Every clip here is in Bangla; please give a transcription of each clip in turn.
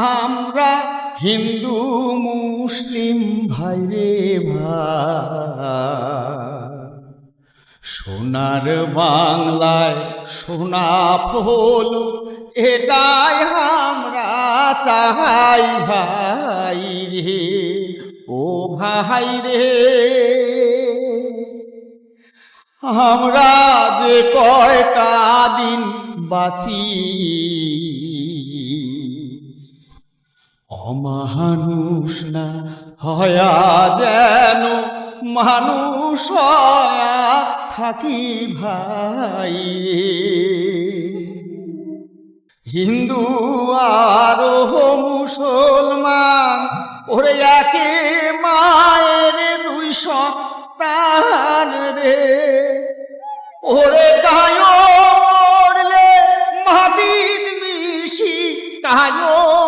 আমরা হিন্দু, মুসলিম, ভাইরে ভাই। সোনার বাংলায় সোনা ফল, এটাই আমরা চাই ভাই রে, ও ভাই রে। আমরা যে কয়টা দিন বাঁচি অমানুষ না হয়া যেন মানুষ থাকি ভাই। হিন্দু আর মুসলমান, ওরে একে মায়ের দুই সন্তান রে। ওরে কায়ো মাটির মিশি কায়ো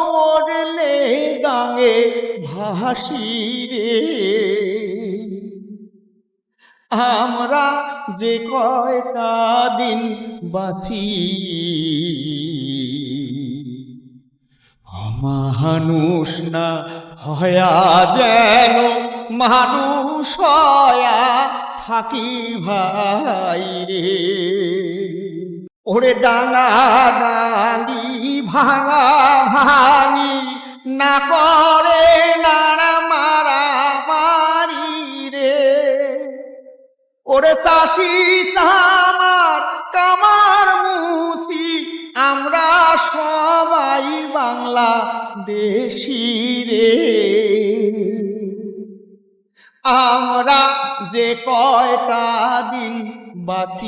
ভাসি রে আমরা যে কয়টা দিন বাঁচি মানুষ না হয়া যেন মানুষ হয়া থাকি ভাই রে। ওরে ডাঙা ডাঙি ভাঙা ভাঙি না করে ওরে চাষি সামার কামার মুসি, আমরা সবাই বাংলা দেশি রে। আমরা যে কয়টা দিন বাঁচি